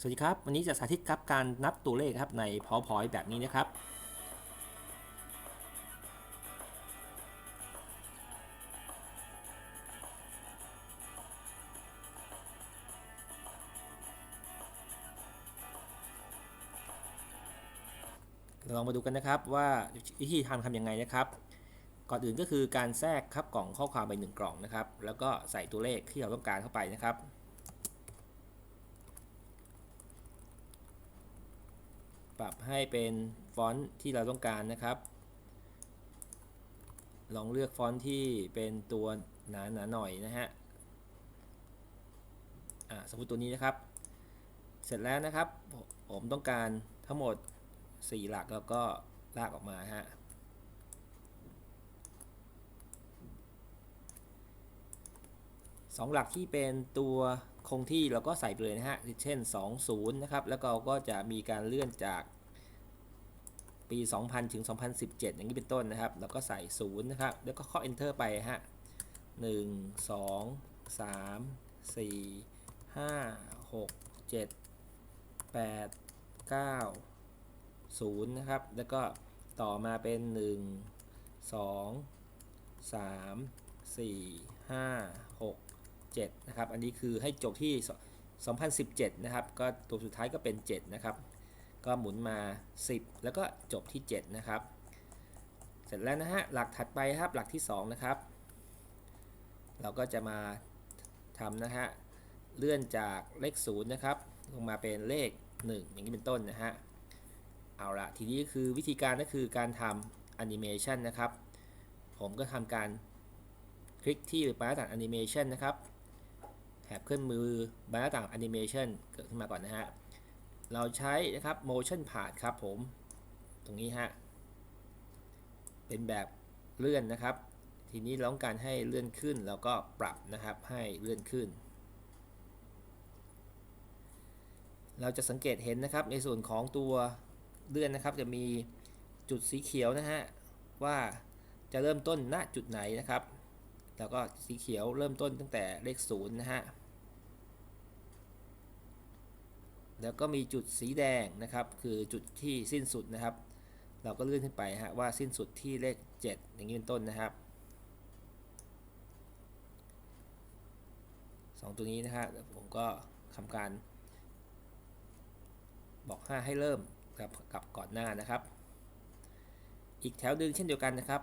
สวัสดีครับ วันนี้จะสาธิตครับการนับตัวเลขครับใน PowerPoint แบบนี้นะครับ ลองมาดูกันนะครับว่าวิธีทำทำยังไงนะครับ ก่อนอื่นก็คือการแทรกครับกล่องข้อความไปหนึ่งกล่องนะครับ แล้วก็ใส่ตัวเลขที่เราต้องการเข้าไปนะครับ ปรับให้เป็นฟอนต์ที่เราต้องการนะครับ ลองเลือกฟอนต์ที่เป็นตัวหนาหนาหน่อยนะฮะอ่าสมมติตัวนี้นะครับ เสร็จแล้วนะครับ ผมต้องการทั้งหมด 4 หลักแล้วก็ลากออกมาฮะ สองหลักที่เป็นตัวคงที่เราก็ใส่ไปเลยนะฮะ เช่น 20 นะครับ แล้วเราก็จะมีการเลื่อนจากปี 2000 ถึง 2017 อย่างนี้เป็นต้นนะครับ แล้วก็ใส่ 0 นะครับ แล้วก็เคา enter ไปฮะ 1 2 3 4 5 6 7 8 9 0 นะครับ แล้วก็ต่อมาเป็น 1 2 3 4 5 6 7นะครับ อันนี้คือให้จบที่ 2017 นะครับ ก็ตัวสุดท้ายก็เป็น 7 นะครับ ก็หมุนมา 10 แล้วก็จบที่ 7 นะครับ เสร็จแล้วนะฮะ หลักถัดไปครับ หลักที่ 2 นะครับ เราก็จะมาทำนะฮะ เลื่อนจากเลข 0 นะครับ ลงมาเป็นเลข 1 อย่างนี้เป็นต้นนะฮะ เอาละทีนี้คือวิธีการก็คือการทำแอนิเมชันนะครับ ผมก็ทำการคลิกที่บรรทัดต่างแอนิเมชันนะครับ แถบเครื่องมือบรรทัดต่างแอนิเมชันเกิดขึ้นมาก่อนนะฮะ เราใช้นะครับ motion path ครับผม ตรงนี้ฮะ เป็นแบบเลื่อนนะครับ ทีนี้ร้องการให้เลื่อนขึ้นเราก็ปรับนะครับให้เลื่อนขึ้น เราจะสังเกตเห็นนะครับในส่วนของตัวเลื่อนนะครับ จะมีจุดสีเขียวนะฮะว่าจะเริ่มต้นณจุดไหนนะครับ แล้วก็สีเขียวเริ่มต้นตั้งแต่เลขศูนย์นะฮะ แล้วก็มีจุดสีแดงนะครับ คือจุดที่สิ้นสุดนะครับ เราก็เลื่อนขึ้นไปฮะว่าสิ้นสุดที่เลข 7 อย่างนี้เป็นต้นนะครับสองตัวนี้นะฮะผมก็ทำการบอก 5 ให้เริ่มกับกับก่อนหน้านะครับ อีกแถวดึงเช่นเดียวกันนะครับ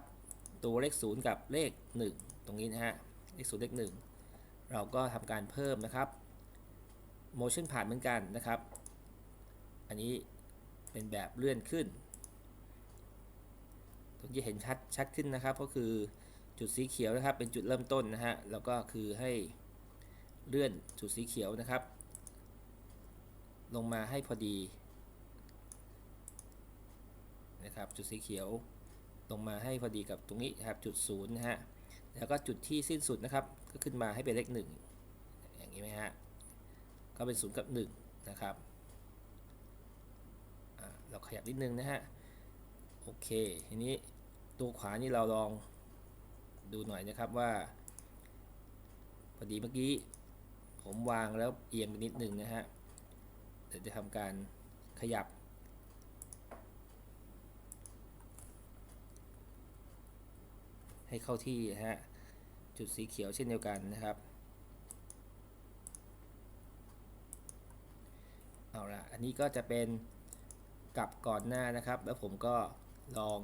ตัวเลข 0 กับเลข 1 ตรงนี้นะฮะเลข0เลข 1 เราก็ทำการเพิ่มนะครับ motion ผ่านเหมือนกันนะครับ อันนี้เป็นแบบเลื่อนขึ้น ตรงที่เห็นชัดชัดขึ้นนะครับ ก็คือจุดสีเขียวนะครับเป็นจุดเริ่มต้นนะฮะ แล้วก็คือให้เลื่อนจุดสีเขียวนะครับ ลงมาให้พอดีนะครับจุดสีเขียวลงมาให้พอดีกับตรงนี้ครับจุดศูนย์นะฮะ แล้วก็จุดที่สิ้นสุดนะครับ ก็ขึ้นมาให้เป็นเลขหนึ่งอย่างนี้ไหมฮะ ก็เป็นศูนย์กับหนึ่งนะครับเราขยับนิดนึงนะฮะ โอเค ทีนี้ตัวขวานี่เราลองดูหน่อยนะครับว่าพอดีเมื่อกี้ผมวางแล้วเอียงไปนิดนึงนะฮะ เดี๋ยวจะทำการขยับ ให้เข้าที่ฮะ จุดสีเขียวเช่นเดียวกันนะครับ เอันนี้ก็จะเป็นกับก่อนหน้านะครับ แล้วผมก็ลอง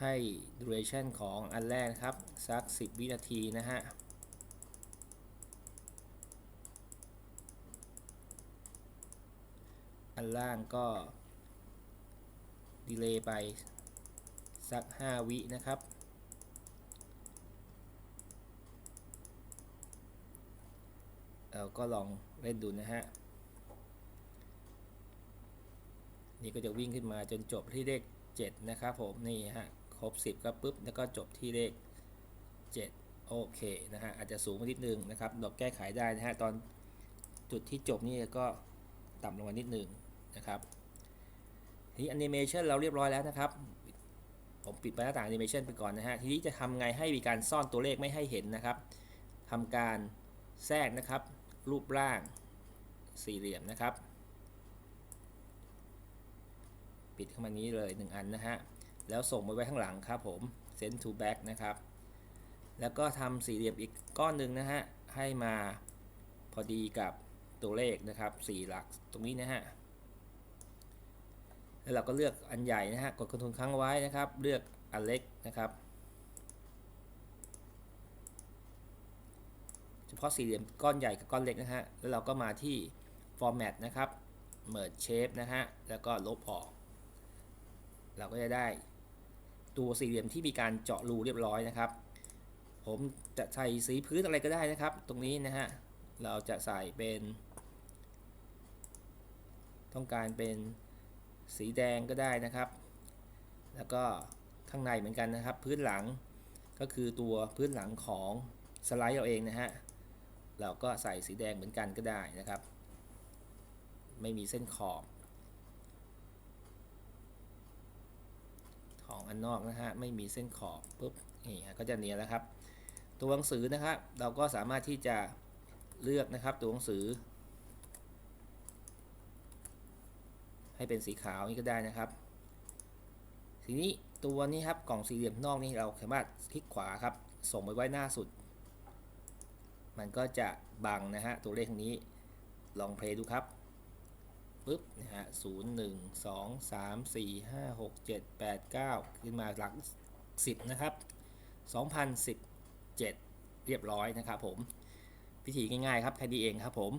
ให้ duration ของอันแรกนะครับ สัก 10 วินาทีนะฮะอันล่างก็ดีเลย์ไปสัก 5 วินะครับ เราก็ลองเล่นดูนะฮะ นี่ก็จะวิ่งขึ้นมาจนจบที่เลข 7 นะครับผมนี่ฮะครบ 10 ก็ปุ๊บ แล้วก็จบที่เลข 7 โอเคนะฮะอาจจะสูงมานิดนึงนะครับเราแก้ไขได้นะฮะตอนจุดที่จบนี่ก็ต่ำลงมานิดนึงนะครับทีนี้แอนิเมชันเราเรียบร้อยแล้วนะครับ ผมปิดหน้าต่างแอนิเมชันไปก่อนนะฮะทีนี้จะทำไงให้มีการซ่อนตัวเลขไม่ให้เห็นนะครับทำการแทรกนะครับ รูปร่างสี่เหลี่ยมนะครับ ปิดเข้ามานี้เลย 1 อันนะฮะ แล้วส่งไปไว้ข้างหลังครับผม send to back นะครับ แล้วก็ทำสี่เหลี่ยมอีกก้อนหนึ่งนะฮะ ให้มาพอดีกับตัวเลขนะครับสี่หลักตรงนี้นะฮะ แล้วเราก็เลือกอันใหญ่นะฮะ กดคอนโทรลค้างไว้นะครับ เลือกอันเล็กนะครับ เฉพาะสี่เหลี่ยมก้อนใหญ่กับก้อนเล็กนะฮะ แล้วเราก็มาที่ format นะครับ merge shape นะฮะ แล้วก็ลบออก เราก็จะได้ตัวสี่เหลี่ยมที่มีการเจาะรูเรียบร้อยนะครับ ผมจะใส่สีพื้นอะไรก็ได้นะครับ ตรงนี้นะฮะ เราจะใส่เป็น ต้องการเป็นสีแดงก็ได้นะครับ แล้วก็ข้างในเหมือนกันนะครับ พื้นหลังก็คือตัวพื้นหลังของสไลด์เราเองนะฮะ เราก็ใส่สีแดงเหมือนกันก็ได้นะครับ ไม่มีเส้นขอบ ข อันนอกนะฮะไม่มีเส้นขอบปุ๊บนี่ฮะก็จะเนียนแล้วครับ ตัวหนังสือนะครับ เราก็สามารถที่จะเลือกนะครับตัวหนังสือ ให้เป็นสีขาวนี่ก็ได้นะครับ ทีนี้ตัวนี้ครับกล่องสี่เหลี่ยมนอกนี่เราสามารถคลิกขวาครับ ส่งไปไว้หน้าสุด มันก็จะบังนะฮะตัวเลขนี้ลองเพลย์ดูครับ ปึ๊บนะฮะศูนย์หนึ่งสองสามสี่ห้าหกเจ็ดแปดเก้าขึ้นมาหลักสิบนะครับสองพันสิบเจ็ดเรียบร้อยนะครับผมพิธีง่ายๆครับแค่นี้เองครับผม